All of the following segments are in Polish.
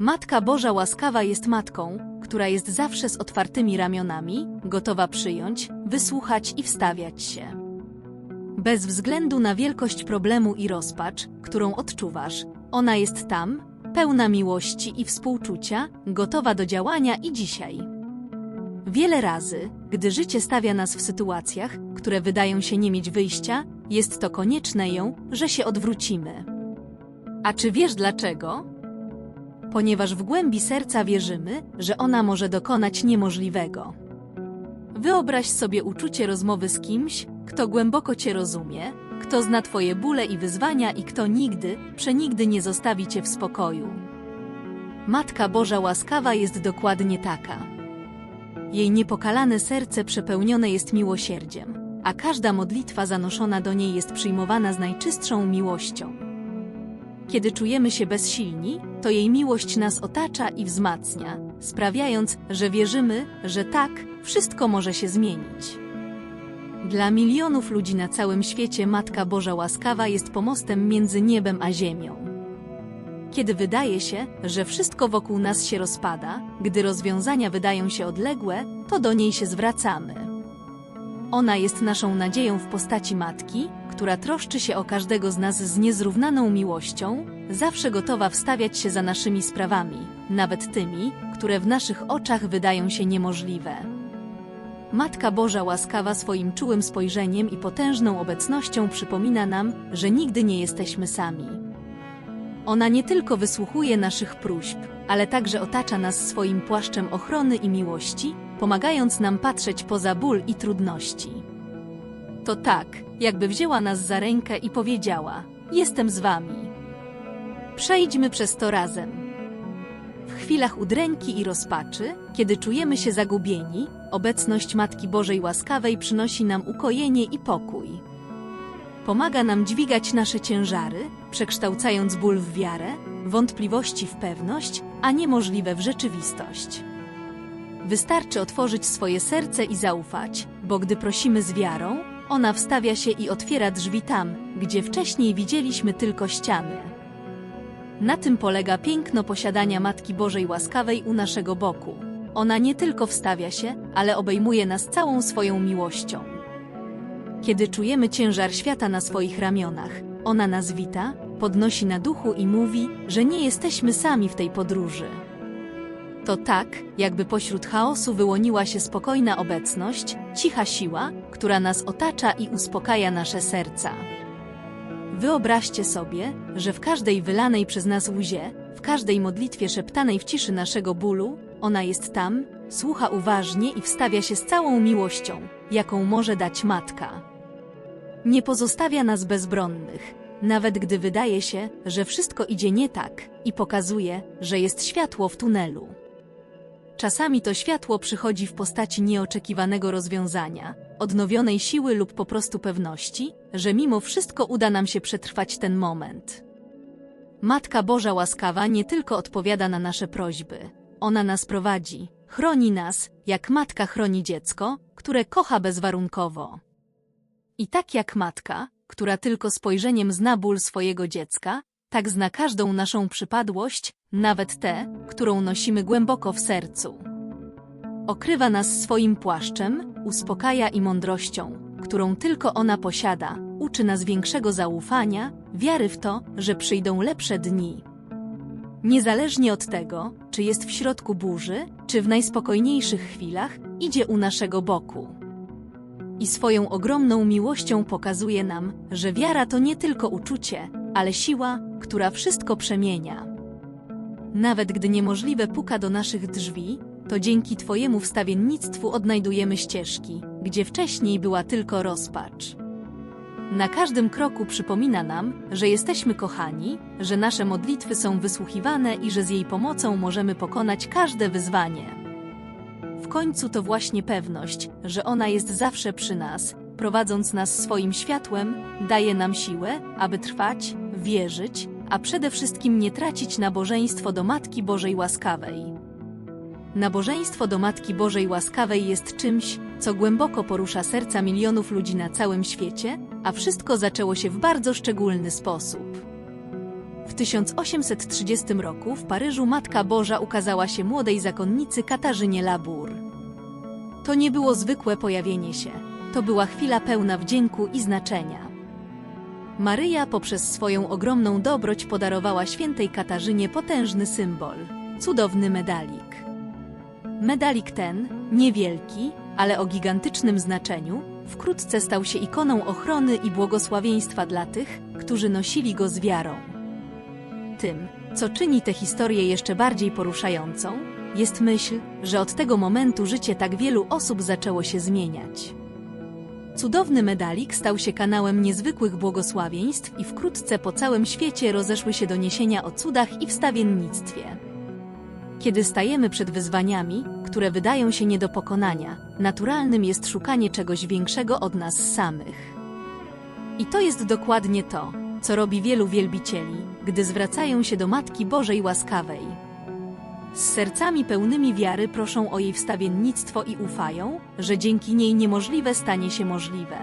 Matka Boża łaskawa jest matką, która jest zawsze z otwartymi ramionami, gotowa przyjąć, wysłuchać i wstawiać się. Bez względu na wielkość problemu i rozpacz, którą odczuwasz, ona jest tam, pełna miłości i współczucia, gotowa do działania i dzisiaj. Wiele razy, gdy życie stawia nas w sytuacjach, które wydają się nie mieć wyjścia, jest to konieczne ją, że się odwrócimy. A czy wiesz dlaczego? Ponieważ w głębi serca wierzymy, że ona może dokonać niemożliwego. Wyobraź sobie uczucie rozmowy z kimś, kto głęboko cię rozumie, kto zna twoje bóle i wyzwania i kto nigdy, przenigdy nie zostawi cię w spokoju. Matka Boża łaskawa jest dokładnie taka. Jej niepokalane serce przepełnione jest miłosierdziem, a każda modlitwa zanoszona do niej jest przyjmowana z najczystszą miłością. Kiedy czujemy się bezsilni, to jej miłość nas otacza i wzmacnia, sprawiając, że wierzymy, że tak, wszystko może się zmienić. Dla milionów ludzi na całym świecie Matka Boża łaskawa jest pomostem między niebem a ziemią. Kiedy wydaje się, że wszystko wokół nas się rozpada, gdy rozwiązania wydają się odległe, to do niej się zwracamy. Ona jest naszą nadzieją w postaci matki, która troszczy się o każdego z nas z niezrównaną miłością, zawsze gotowa wstawiać się za naszymi sprawami, nawet tymi, które w naszych oczach wydają się niemożliwe. Matka Boża łaskawa swoim czułym spojrzeniem i potężną obecnością przypomina nam, że nigdy nie jesteśmy sami. Ona nie tylko wysłuchuje naszych próśb, ale także otacza nas swoim płaszczem ochrony i miłości, pomagając nam patrzeć poza ból i trudności. To tak, jakby wzięła nas za rękę i powiedziała: Jestem z wami. Przejdźmy przez to razem. W chwilach udręki i rozpaczy, kiedy czujemy się zagubieni, obecność Matki Bożej łaskawej przynosi nam ukojenie i pokój. Pomaga nam dźwigać nasze ciężary, przekształcając ból w wiarę, wątpliwości w pewność, a niemożliwe w rzeczywistość. Wystarczy otworzyć swoje serce i zaufać, bo gdy prosimy z wiarą, ona wstawia się i otwiera drzwi tam, gdzie wcześniej widzieliśmy tylko ściany. Na tym polega piękno posiadania Matki Bożej łaskawej u naszego boku. Ona nie tylko wstawia się, ale obejmuje nas całą swoją miłością. Kiedy czujemy ciężar świata na swoich ramionach, ona nas wita, podnosi na duchu i mówi, że nie jesteśmy sami w tej podróży. To tak, jakby pośród chaosu wyłoniła się spokojna obecność, cicha siła, która nas otacza i uspokaja nasze serca. Wyobraźcie sobie, że w każdej wylanej przez nas łzie, w każdej modlitwie szeptanej w ciszy naszego bólu, ona jest tam, słucha uważnie i wstawia się z całą miłością, jaką może dać matka. Nie pozostawia nas bezbronnych, nawet gdy wydaje się, że wszystko idzie nie tak, i pokazuje, że jest światło w tunelu. Czasami to światło przychodzi w postaci nieoczekiwanego rozwiązania, odnowionej siły lub po prostu pewności, że mimo wszystko uda nam się przetrwać ten moment. Matka Boża łaskawa nie tylko odpowiada na nasze prośby, ona nas prowadzi, chroni nas, jak matka chroni dziecko, które kocha bezwarunkowo. I tak jak matka, która tylko spojrzeniem zna ból swojego dziecka, tak zna każdą naszą przypadłość, nawet tę, którą nosimy głęboko w sercu. Okrywa nas swoim płaszczem, uspokaja i mądrością, którą tylko ona posiada, uczy nas większego zaufania, wiary w to, że przyjdą lepsze dni. Niezależnie od tego, czy jest w środku burzy, czy w najspokojniejszych chwilach, idzie u naszego boku. I swoją ogromną miłością pokazuje nam, że wiara to nie tylko uczucie, ale siła, która wszystko przemienia. Nawet gdy niemożliwe puka do naszych drzwi, to dzięki Twojemu wstawiennictwu odnajdujemy ścieżki, gdzie wcześniej była tylko rozpacz. Na każdym kroku przypomina nam, że jesteśmy kochani, że nasze modlitwy są wysłuchiwane i że z jej pomocą możemy pokonać każde wyzwanie. W końcu to właśnie pewność, że ona jest zawsze przy nas, prowadząc nas swoim światłem, daje nam siłę, aby trwać, wierzyć, a przede wszystkim nie tracić nabożeństwo do Matki Bożej Łaskawej. Nabożeństwo do Matki Bożej Łaskawej jest czymś, co głęboko porusza serca milionów ludzi na całym świecie, a wszystko zaczęło się w bardzo szczególny sposób. W 1830 roku w Paryżu Matka Boża ukazała się młodej zakonnicy Katarzynie Labour. To nie było zwykłe pojawienie się, to była chwila pełna wdzięku i znaczenia. Maryja poprzez swoją ogromną dobroć podarowała świętej Katarzynie potężny symbol cudowny medalik. Medalik ten, niewielki, ale o gigantycznym znaczeniu, wkrótce stał się ikoną ochrony i błogosławieństwa dla tych, którzy nosili go z wiarą. Tym, co czyni tę historię jeszcze bardziej poruszającą, jest myśl, że od tego momentu życie tak wielu osób zaczęło się zmieniać. Cudowny medalik stał się kanałem niezwykłych błogosławieństw i wkrótce po całym świecie rozeszły się doniesienia o cudach i wstawiennictwie. Kiedy stajemy przed wyzwaniami, które wydają się nie do pokonania, naturalnym jest szukanie czegoś większego od nas samych. I to jest dokładnie to, co robi wielu wielbicieli, gdy zwracają się do Matki Bożej Łaskawej. Z sercami pełnymi wiary proszą o jej wstawiennictwo i ufają, że dzięki niej niemożliwe stanie się możliwe.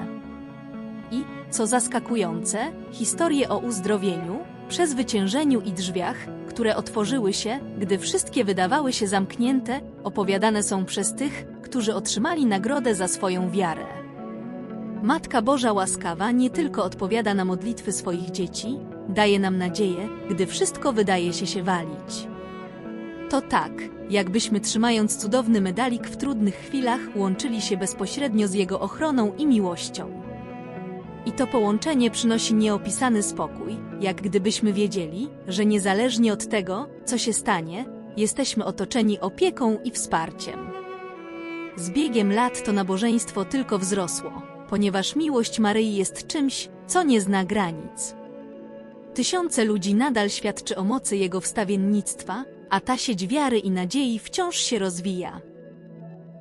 I, co zaskakujące, historie o uzdrowieniu, przezwyciężeniu i drzwiach, które otworzyły się, gdy wszystkie wydawały się zamknięte, opowiadane są przez tych, którzy otrzymali nagrodę za swoją wiarę. Matka Boża łaskawa nie tylko odpowiada na modlitwy swoich dzieci, daje nam nadzieję, gdy wszystko wydaje się się walić. To tak, jakbyśmy trzymając cudowny medalik w trudnych chwilach łączyli się bezpośrednio z jego ochroną i miłością. I to połączenie przynosi nieopisany spokój, jak gdybyśmy wiedzieli, że niezależnie od tego, co się stanie, jesteśmy otoczeni opieką i wsparciem. Z biegiem lat to nabożeństwo tylko wzrosło, ponieważ miłość Maryi jest czymś, co nie zna granic. Tysiące ludzi nadal świadczy o mocy jego wstawiennictwa, a ta sieć wiary i nadziei wciąż się rozwija.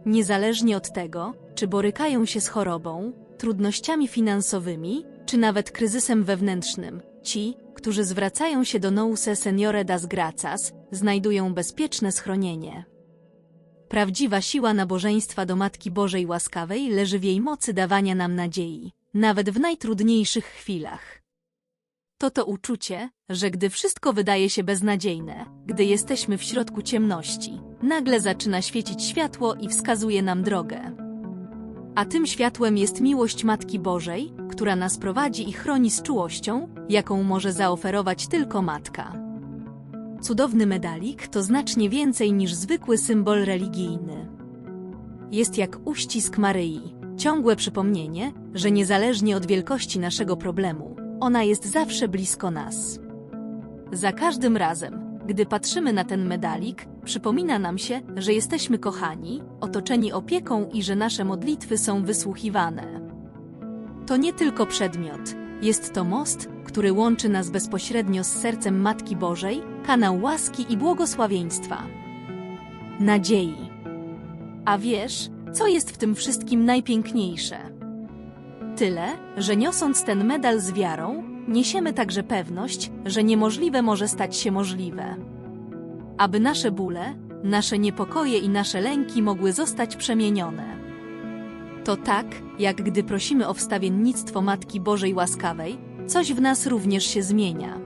Niezależnie od tego, czy borykają się z chorobą, trudnościami finansowymi, czy nawet kryzysem wewnętrznym, ci, którzy zwracają się do Nouse Seniore das Gracas, znajdują bezpieczne schronienie. Prawdziwa siła nabożeństwa do Matki Bożej Łaskawej leży w jej mocy dawania nam nadziei, nawet w najtrudniejszych chwilach. To to uczucie, że gdy wszystko wydaje się beznadziejne, gdy jesteśmy w środku ciemności, nagle zaczyna świecić światło i wskazuje nam drogę. A tym światłem jest miłość Matki Bożej, która nas prowadzi i chroni z czułością, jaką może zaoferować tylko Matka. Cudowny medalik to znacznie więcej niż zwykły symbol religijny. Jest jak uścisk Maryi, ciągłe przypomnienie, że niezależnie od wielkości naszego problemu, ona jest zawsze blisko nas. Za każdym razem, gdy patrzymy na ten medalik, przypomina nam się, że jesteśmy kochani, otoczeni opieką i że nasze modlitwy są wysłuchiwane. To nie tylko przedmiot, jest to most, który łączy nas bezpośrednio z sercem Matki Bożej, kanał łaski i błogosławieństwa. Nadziei. A wiesz, co jest w tym wszystkim najpiękniejsze? Tyle, że niosąc ten medal z wiarą, niesiemy także pewność, że niemożliwe może stać się możliwe. Aby nasze bóle, nasze niepokoje i nasze lęki mogły zostać przemienione. To tak, jak gdy prosimy o wstawiennictwo Matki Bożej Łaskawej, coś w nas również się zmienia.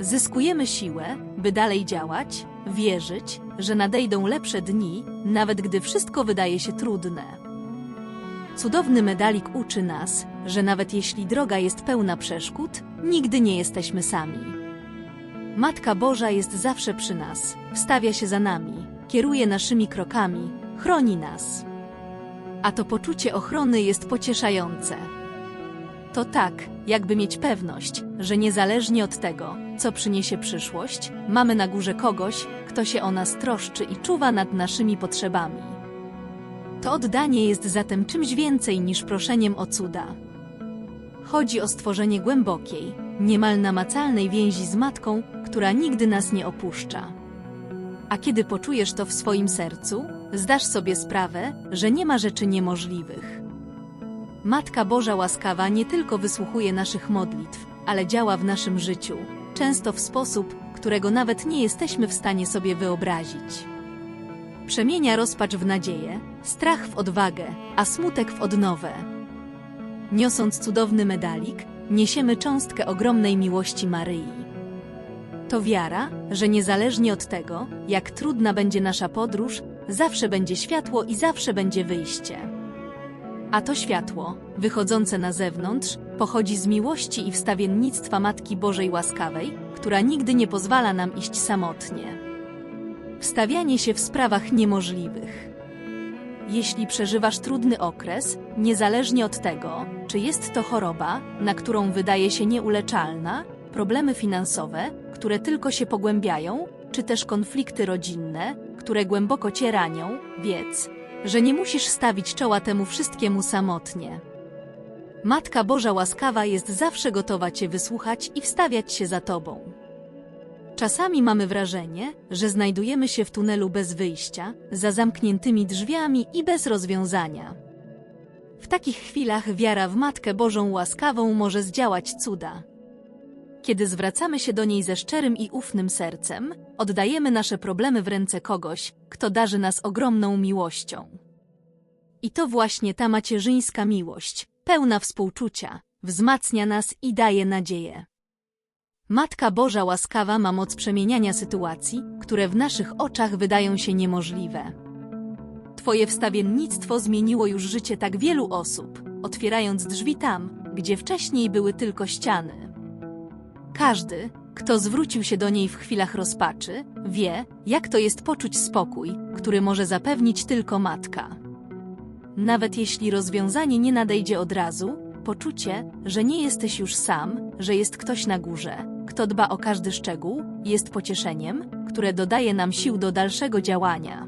Zyskujemy siłę, by dalej działać, wierzyć, że nadejdą lepsze dni, nawet gdy wszystko wydaje się trudne. Cudowny medalik uczy nas, że nawet jeśli droga jest pełna przeszkód, nigdy nie jesteśmy sami. Matka Boża jest zawsze przy nas, wstawia się za nami, kieruje naszymi krokami, chroni nas. A to poczucie ochrony jest pocieszające. To tak, jakby mieć pewność, że niezależnie od tego, co przyniesie przyszłość, mamy na górze kogoś, kto się o nas troszczy i czuwa nad naszymi potrzebami. To oddanie jest zatem czymś więcej niż proszeniem o cuda. Chodzi o stworzenie głębokiej, niemal namacalnej więzi z matką, która nigdy nas nie opuszcza. A kiedy poczujesz to w swoim sercu, zdasz sobie sprawę, że nie ma rzeczy niemożliwych. Matka Boża łaskawa nie tylko wysłuchuje naszych modlitw, ale działa w naszym życiu, często w sposób, którego nawet nie jesteśmy w stanie sobie wyobrazić. Przemienia rozpacz w nadzieję, strach w odwagę, a smutek w odnowę. Niosąc cudowny medalik, niesiemy cząstkę ogromnej miłości Maryi. To wiara, że niezależnie od tego, jak trudna będzie nasza podróż, zawsze będzie światło i zawsze będzie wyjście. A to światło, wychodzące na zewnątrz, pochodzi z miłości i wstawiennictwa Matki Bożej Łaskawej, która nigdy nie pozwala nam iść samotnie. Wstawianie się w sprawach niemożliwych. Jeśli przeżywasz trudny okres, niezależnie od tego, czy jest to choroba, na którą wydaje się nieuleczalna, problemy finansowe, które tylko się pogłębiają, czy też konflikty rodzinne, które głęboko cię ranią, wiedz, że nie musisz stawić czoła temu wszystkiemu samotnie. Matka Boża łaskawa jest zawsze gotowa Cię wysłuchać i wstawiać się za Tobą. Czasami mamy wrażenie, że znajdujemy się w tunelu bez wyjścia, za zamkniętymi drzwiami i bez rozwiązania. W takich chwilach wiara w Matkę Bożą łaskawą może zdziałać cuda. Kiedy zwracamy się do niej ze szczerym i ufnym sercem, oddajemy nasze problemy w ręce kogoś, kto darzy nas ogromną miłością. I to właśnie ta macierzyńska miłość, pełna współczucia, wzmacnia nas i daje nadzieję. Matka Boża łaskawa ma moc przemieniania sytuacji, które w naszych oczach wydają się niemożliwe. Twoje wstawiennictwo zmieniło już życie tak wielu osób, otwierając drzwi tam, gdzie wcześniej były tylko ściany. Każdy, kto zwrócił się do niej w chwilach rozpaczy, wie, jak to jest poczuć spokój, który może zapewnić tylko matka. Nawet jeśli rozwiązanie nie nadejdzie od razu, poczucie, że nie jesteś już sam, że jest ktoś na górze, kto dba o każdy szczegół, jest pocieszeniem, które dodaje nam sił do dalszego działania.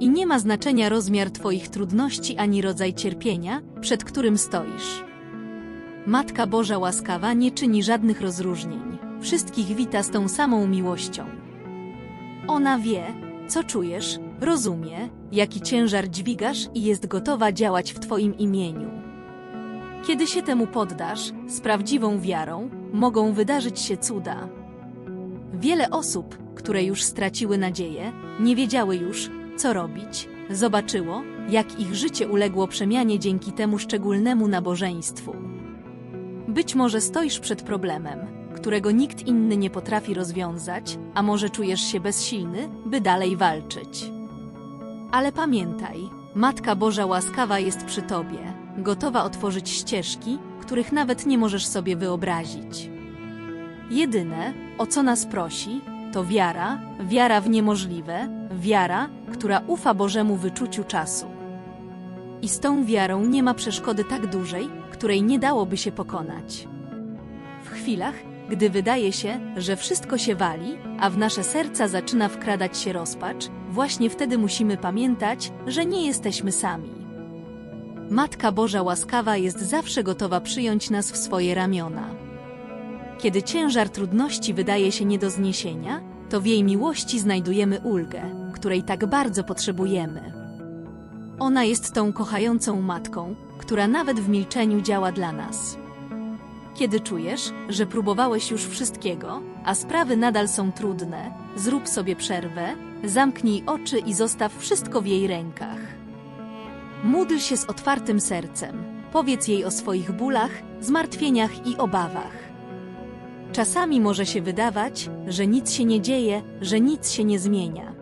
I nie ma znaczenia rozmiar Twoich trudności ani rodzaj cierpienia, przed którym stoisz. Matka Boża łaskawa nie czyni żadnych rozróżnień, wszystkich wita z tą samą miłością. Ona wie, co czujesz, rozumie, jaki ciężar dźwigasz i jest gotowa działać w Twoim imieniu. Kiedy się temu poddasz, z prawdziwą wiarą, mogą wydarzyć się cuda. Wiele osób, które już straciły nadzieję, nie wiedziały już, co robić, zobaczyło, jak ich życie uległo przemianie dzięki temu szczególnemu nabożeństwu. Być może stoisz przed problemem, którego nikt inny nie potrafi rozwiązać, a może czujesz się bezsilny, by dalej walczyć. Ale pamiętaj, Matka Boża łaskawa jest przy Tobie, gotowa otworzyć ścieżki, których nawet nie możesz sobie wyobrazić. Jedyne, o co nas prosi, to wiara, wiara w niemożliwe, wiara, która ufa Bożemu wyczuciu czasu. I z tą wiarą nie ma przeszkody tak dużej, której nie dałoby się pokonać. W chwilach, gdy wydaje się, że wszystko się wali, a w nasze serca zaczyna wkradać się rozpacz, właśnie wtedy musimy pamiętać, że nie jesteśmy sami. Matka Boża łaskawa jest zawsze gotowa przyjąć nas w swoje ramiona. Kiedy ciężar trudności wydaje się nie do zniesienia, to w jej miłości znajdujemy ulgę, której tak bardzo potrzebujemy. Ona jest tą kochającą matką, która nawet w milczeniu działa dla nas. Kiedy czujesz, że próbowałeś już wszystkiego, a sprawy nadal są trudne, zrób sobie przerwę, zamknij oczy i zostaw wszystko w jej rękach. Módl się z otwartym sercem, powiedz jej o swoich bólach, zmartwieniach i obawach. Czasami może się wydawać, że nic się nie dzieje, że nic się nie zmienia.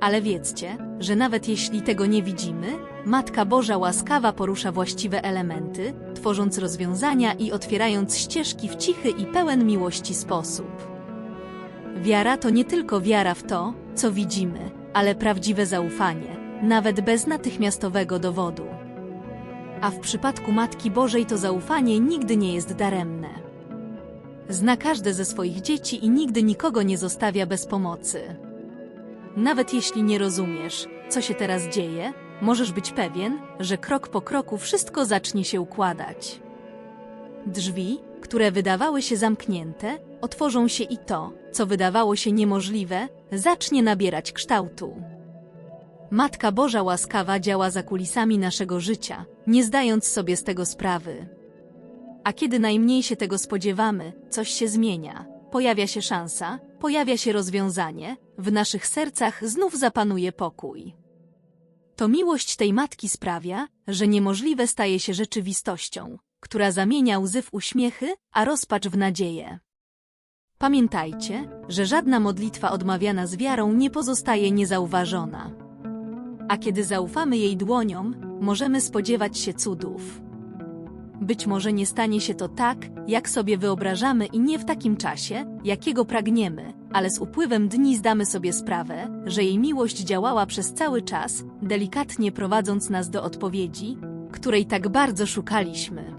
Ale wiedzcie, że nawet jeśli tego nie widzimy, Matka Boża łaskawa porusza właściwe elementy, tworząc rozwiązania i otwierając ścieżki w cichy i pełen miłości sposób. Wiara to nie tylko wiara w to, co widzimy, ale prawdziwe zaufanie, nawet bez natychmiastowego dowodu. A w przypadku Matki Bożej to zaufanie nigdy nie jest daremne. Zna każde ze swoich dzieci i nigdy nikogo nie zostawia bez pomocy. Nawet jeśli nie rozumiesz, co się teraz dzieje, możesz być pewien, że krok po kroku wszystko zacznie się układać. Drzwi, które wydawały się zamknięte, otworzą się i to, co wydawało się niemożliwe, zacznie nabierać kształtu. Matka Boża łaskawa działa za kulisami naszego życia, nie zdając sobie z tego sprawy. A kiedy najmniej się tego spodziewamy, coś się zmienia. Pojawia się szansa, pojawia się rozwiązanie, w naszych sercach znów zapanuje pokój. To miłość tej matki sprawia, że niemożliwe staje się rzeczywistością, która zamienia łzy w uśmiechy, a rozpacz w nadzieję. Pamiętajcie, że żadna modlitwa odmawiana z wiarą nie pozostaje niezauważona. A kiedy zaufamy jej dłoniom, możemy spodziewać się cudów. Być może nie stanie się to tak, jak sobie wyobrażamy i nie w takim czasie, jakiego pragniemy, ale z upływem dni zdamy sobie sprawę, że jej miłość działała przez cały czas, delikatnie prowadząc nas do odpowiedzi, której tak bardzo szukaliśmy.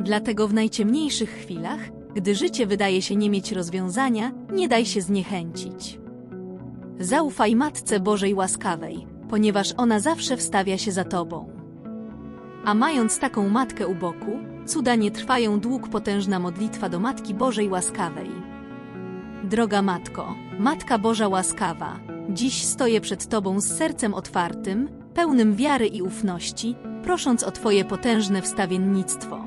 Dlatego w najciemniejszych chwilach, gdy życie wydaje się nie mieć rozwiązania, nie daj się zniechęcić. Zaufaj Matce Bożej łaskawej, ponieważ ona zawsze wstawia się za tobą. A mając taką matkę u boku, cuda nie trwają dług potężna modlitwa do Matki Bożej łaskawej. Droga Matko, Matka Boża łaskawa, dziś stoję przed Tobą z sercem otwartym, pełnym wiary i ufności, prosząc o Twoje potężne wstawiennictwo.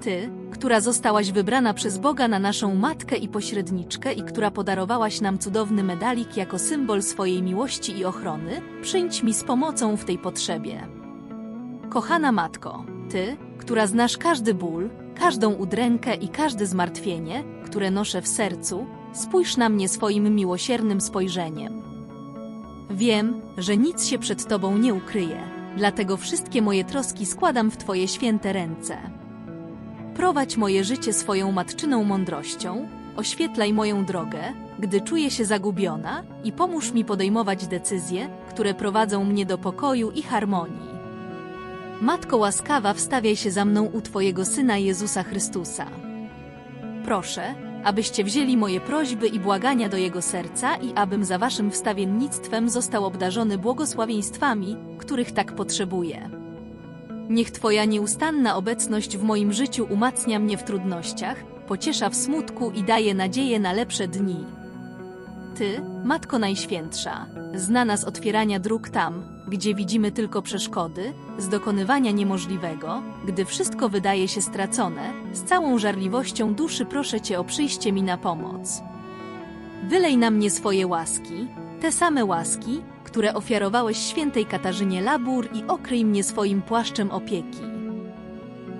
Ty, która zostałaś wybrana przez Boga na naszą matkę i pośredniczkę i która podarowałaś nam cudowny medalik jako symbol swojej miłości i ochrony, przyjdź mi z pomocą w tej potrzebie. Kochana matko, ty, która znasz każdy ból, każdą udrękę i każde zmartwienie, które noszę w sercu, spójrz na mnie swoim miłosiernym spojrzeniem. Wiem, że nic się przed Tobą nie ukryje, dlatego wszystkie moje troski składam w Twoje święte ręce. Prowadź moje życie swoją matczyną mądrością, oświetlaj moją drogę, gdy czuję się zagubiona i pomóż mi podejmować decyzje, które prowadzą mnie do pokoju i harmonii. Matko łaskawa, wstawiaj się za mną u Twojego Syna Jezusa Chrystusa. Proszę, abyście wzięli moje prośby i błagania do Jego serca i abym za Waszym wstawiennictwem został obdarzony błogosławieństwami, których tak potrzebuję. Niech Twoja nieustanna obecność w moim życiu umacnia mnie w trudnościach, pociesza w smutku i daje nadzieję na lepsze dni. Ty, Matko Najświętsza, znana z otwierania dróg tam, gdzie widzimy tylko przeszkody, z dokonywania niemożliwego, gdy wszystko wydaje się stracone, z całą żarliwością duszy proszę Cię o przyjście mi na pomoc. Wylej na mnie swoje łaski, te same łaski, które ofiarowałeś świętej Katarzynie Labur i okryj mnie swoim płaszczem opieki.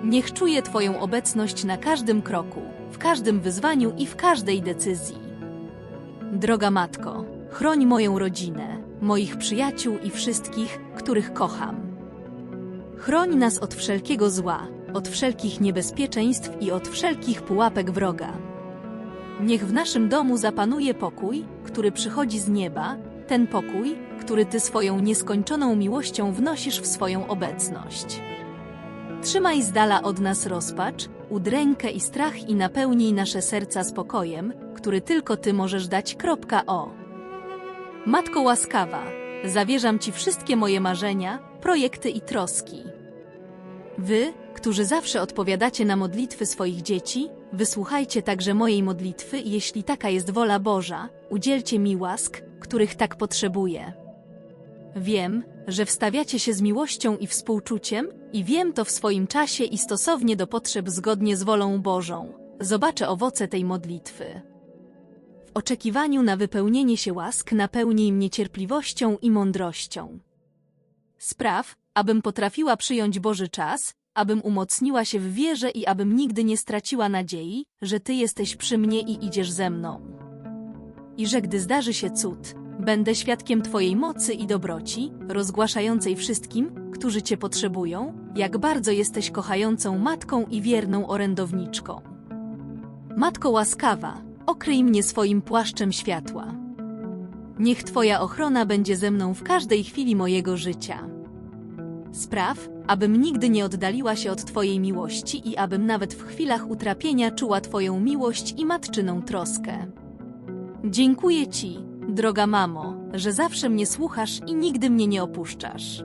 Niech czuję Twoją obecność na każdym kroku, w każdym wyzwaniu i w każdej decyzji. Droga Matko, chroń moją rodzinę, moich przyjaciół i wszystkich, których kocham. Chroń nas od wszelkiego zła, od wszelkich niebezpieczeństw i od wszelkich pułapek wroga. Niech w naszym domu zapanuje pokój, który przychodzi z nieba, ten pokój, który Ty swoją nieskończoną miłością wnosisz w swoją obecność. Trzymaj z dala od nas rozpacz, udrękę i strach i napełnij nasze serca spokojem, który tylko Ty możesz dać. O. Matko łaskawa, zawierzam Ci wszystkie moje marzenia, projekty i troski. Wy, którzy zawsze odpowiadacie na modlitwy swoich dzieci, wysłuchajcie także mojej modlitwy i jeśli taka jest wola Boża, udzielcie mi łask, których tak potrzebuję. Wiem, że wstawiacie się z miłością i współczuciem, i wiem to w swoim czasie i stosownie do potrzeb zgodnie z wolą Bożą. Zobaczę owoce tej modlitwy. W oczekiwaniu na wypełnienie się łask napełnij mnie cierpliwością i mądrością. Spraw, abym potrafiła przyjąć Boży czas, abym umocniła się w wierze i abym nigdy nie straciła nadziei, że Ty jesteś przy mnie i idziesz ze mną. I że gdy zdarzy się cud, będę świadkiem Twojej mocy i dobroci, rozgłaszającej wszystkim, którzy Cię potrzebują, jak bardzo jesteś kochającą matką i wierną orędowniczką. Matko łaskawa, okryj mnie swoim płaszczem światła. Niech Twoja ochrona będzie ze mną w każdej chwili mojego życia. Spraw, abym nigdy nie oddaliła się od Twojej miłości i abym nawet w chwilach utrapienia czuła Twoją miłość i matczyną troskę. Dziękuję Ci, droga mamo, że zawsze mnie słuchasz i nigdy mnie nie opuszczasz.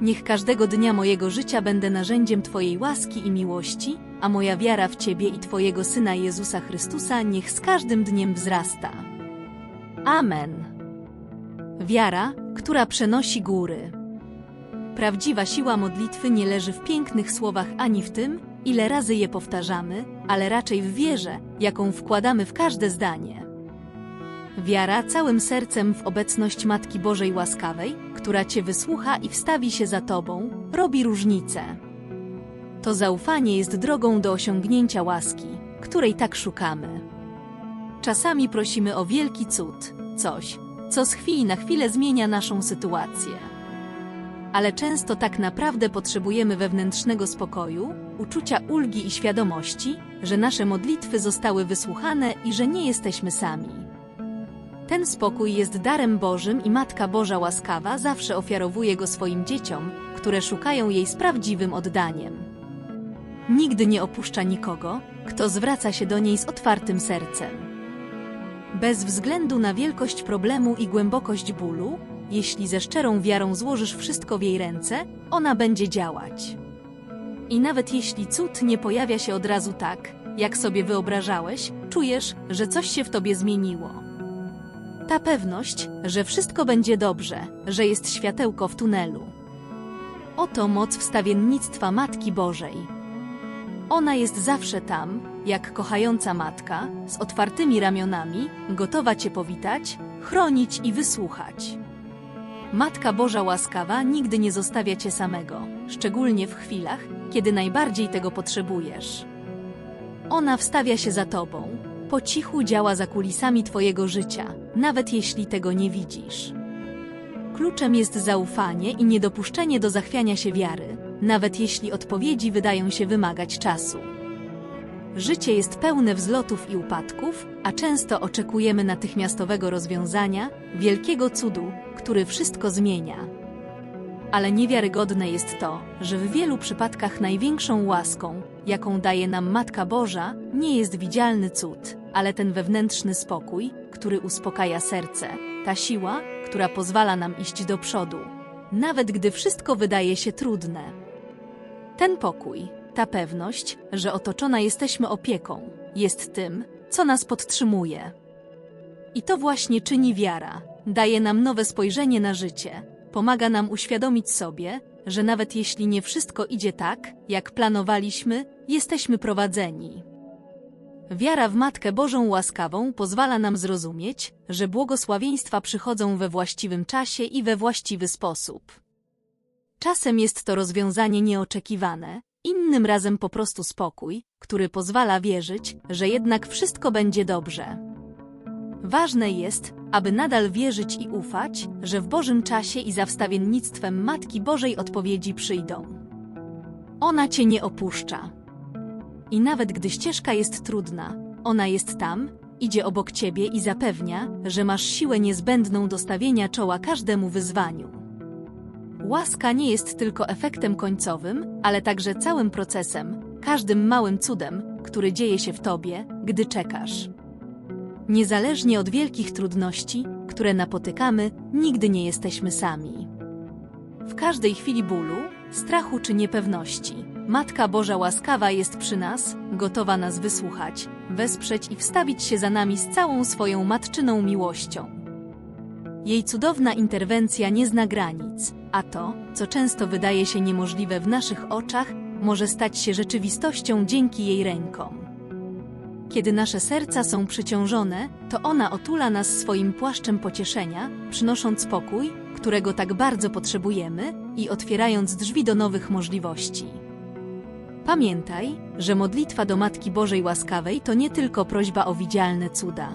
Niech każdego dnia mojego życia będę narzędziem Twojej łaski i miłości, a moja wiara w Ciebie i Twojego Syna Jezusa Chrystusa niech z każdym dniem wzrasta. Amen. Wiara, która przenosi góry. Prawdziwa siła modlitwy nie leży w pięknych słowach ani w tym, ile razy je powtarzamy, ale raczej w wierze, jaką wkładamy w każde zdanie. Wiara całym sercem w obecność Matki Bożej łaskawej, która Cię wysłucha i wstawi się za Tobą, robi różnicę. To zaufanie jest drogą do osiągnięcia łaski, której tak szukamy. Czasami prosimy o wielki cud, coś, co z chwili na chwilę zmienia naszą sytuację. Ale często tak naprawdę potrzebujemy wewnętrznego spokoju, uczucia ulgi i świadomości, że nasze modlitwy zostały wysłuchane i że nie jesteśmy sami. Ten spokój jest darem Bożym i Matka Boża łaskawa zawsze ofiarowuje go swoim dzieciom, które szukają jej z prawdziwym oddaniem. Nigdy nie opuszcza nikogo, kto zwraca się do niej z otwartym sercem. Bez względu na wielkość problemu i głębokość bólu, jeśli ze szczerą wiarą złożysz wszystko w jej ręce, ona będzie działać. I nawet jeśli cud nie pojawia się od razu tak, jak sobie wyobrażałeś, czujesz, że coś się w tobie zmieniło. Ta pewność, że wszystko będzie dobrze, że jest światełko w tunelu. Oto moc wstawiennictwa Matki Bożej. Ona jest zawsze tam, jak kochająca matka, z otwartymi ramionami, gotowa Cię powitać, chronić i wysłuchać. Matka Boża łaskawa nigdy nie zostawia Cię samego, szczególnie w chwilach, kiedy najbardziej tego potrzebujesz. Ona wstawia się za Tobą, po cichu działa za kulisami Twojego życia, nawet jeśli tego nie widzisz. Kluczem jest zaufanie i niedopuszczenie do zachwiania się wiary, nawet jeśli odpowiedzi wydają się wymagać czasu. Życie jest pełne wzlotów i upadków, a często oczekujemy natychmiastowego rozwiązania, wielkiego cudu, który wszystko zmienia. Ale niewiarygodne jest to, że w wielu przypadkach największą łaską, jaką daje nam Matka Boża, nie jest widzialny cud, ale ten wewnętrzny spokój, który uspokaja serce, ta siła, która pozwala nam iść do przodu, nawet gdy wszystko wydaje się trudne. Ten pokój, ta pewność, że otoczona jesteśmy opieką, jest tym, co nas podtrzymuje. I to właśnie czyni wiara, daje nam nowe spojrzenie na życie, pomaga nam uświadomić sobie, że nawet jeśli nie wszystko idzie tak, jak planowaliśmy, jesteśmy prowadzeni. Wiara w Matkę Bożą łaskawą pozwala nam zrozumieć, że błogosławieństwa przychodzą we właściwym czasie i we właściwy sposób. Czasem jest to rozwiązanie nieoczekiwane, innym razem po prostu spokój, który pozwala wierzyć, że jednak wszystko będzie dobrze. Ważne jest, aby nadal wierzyć i ufać, że w Bożym czasie i za wstawiennictwem Matki Bożej odpowiedzi przyjdą. Ona cię nie opuszcza. I nawet gdy ścieżka jest trudna, ona jest tam, idzie obok ciebie i zapewnia, że masz siłę niezbędną do stawienia czoła każdemu wyzwaniu. Łaska nie jest tylko efektem końcowym, ale także całym procesem, każdym małym cudem, który dzieje się w tobie, gdy czekasz. Niezależnie od wielkich trudności, które napotykamy, nigdy nie jesteśmy sami. W każdej chwili bólu, strachu czy niepewności, Matka Boża łaskawa jest przy nas, gotowa nas wysłuchać, wesprzeć i wstawić się za nami z całą swoją matczyną miłością. Jej cudowna interwencja nie zna granic, a to, co często wydaje się niemożliwe w naszych oczach, może stać się rzeczywistością dzięki jej rękom. Kiedy nasze serca są przyciążone, to ona otula nas swoim płaszczem pocieszenia, przynosząc pokój, którego tak bardzo potrzebujemy i otwierając drzwi do nowych możliwości. Pamiętaj, że modlitwa do Matki Bożej Łaskawej to nie tylko prośba o widzialne cuda.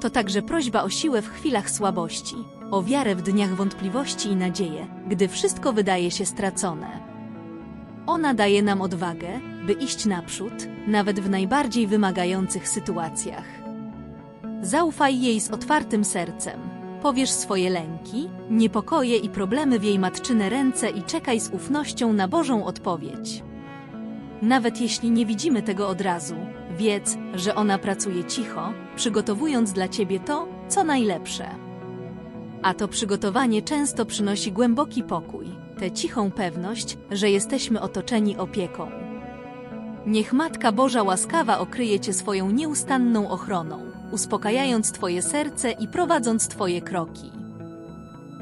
To także prośba o siłę w chwilach słabości, o wiarę w dniach wątpliwości i nadzieję, gdy wszystko wydaje się stracone. Ona daje nam odwagę, by iść naprzód, nawet w najbardziej wymagających sytuacjach. Zaufaj jej z otwartym sercem. Powiesz swoje lęki, niepokoje i problemy w jej matczyne ręce i czekaj z ufnością na Bożą odpowiedź. Nawet jeśli nie widzimy tego od razu, wiedz, że ona pracuje cicho, przygotowując dla ciebie to, co najlepsze. A to przygotowanie często przynosi głęboki pokój, tę cichą pewność, że jesteśmy otoczeni opieką. Niech Matka Boża łaskawa okryje Cię swoją nieustanną ochroną, uspokajając Twoje serce i prowadząc Twoje kroki.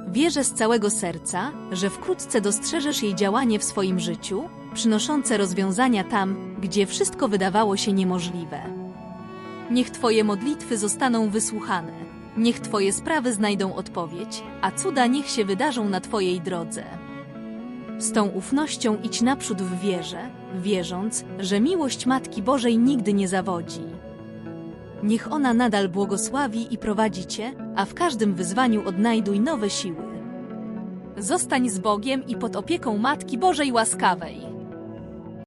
Wierzę z całego serca, że wkrótce dostrzeżesz jej działanie w swoim życiu, przynoszące rozwiązania tam, gdzie wszystko wydawało się niemożliwe. Niech Twoje modlitwy zostaną wysłuchane, niech Twoje sprawy znajdą odpowiedź, a cuda niech się wydarzą na Twojej drodze. Z tą ufnością idź naprzód w wierze, wierząc, że miłość Matki Bożej nigdy nie zawodzi. Niech ona nadal błogosławi i prowadzi cię, a w każdym wyzwaniu odnajduj nowe siły. Zostań z Bogiem i pod opieką Matki Bożej łaskawej.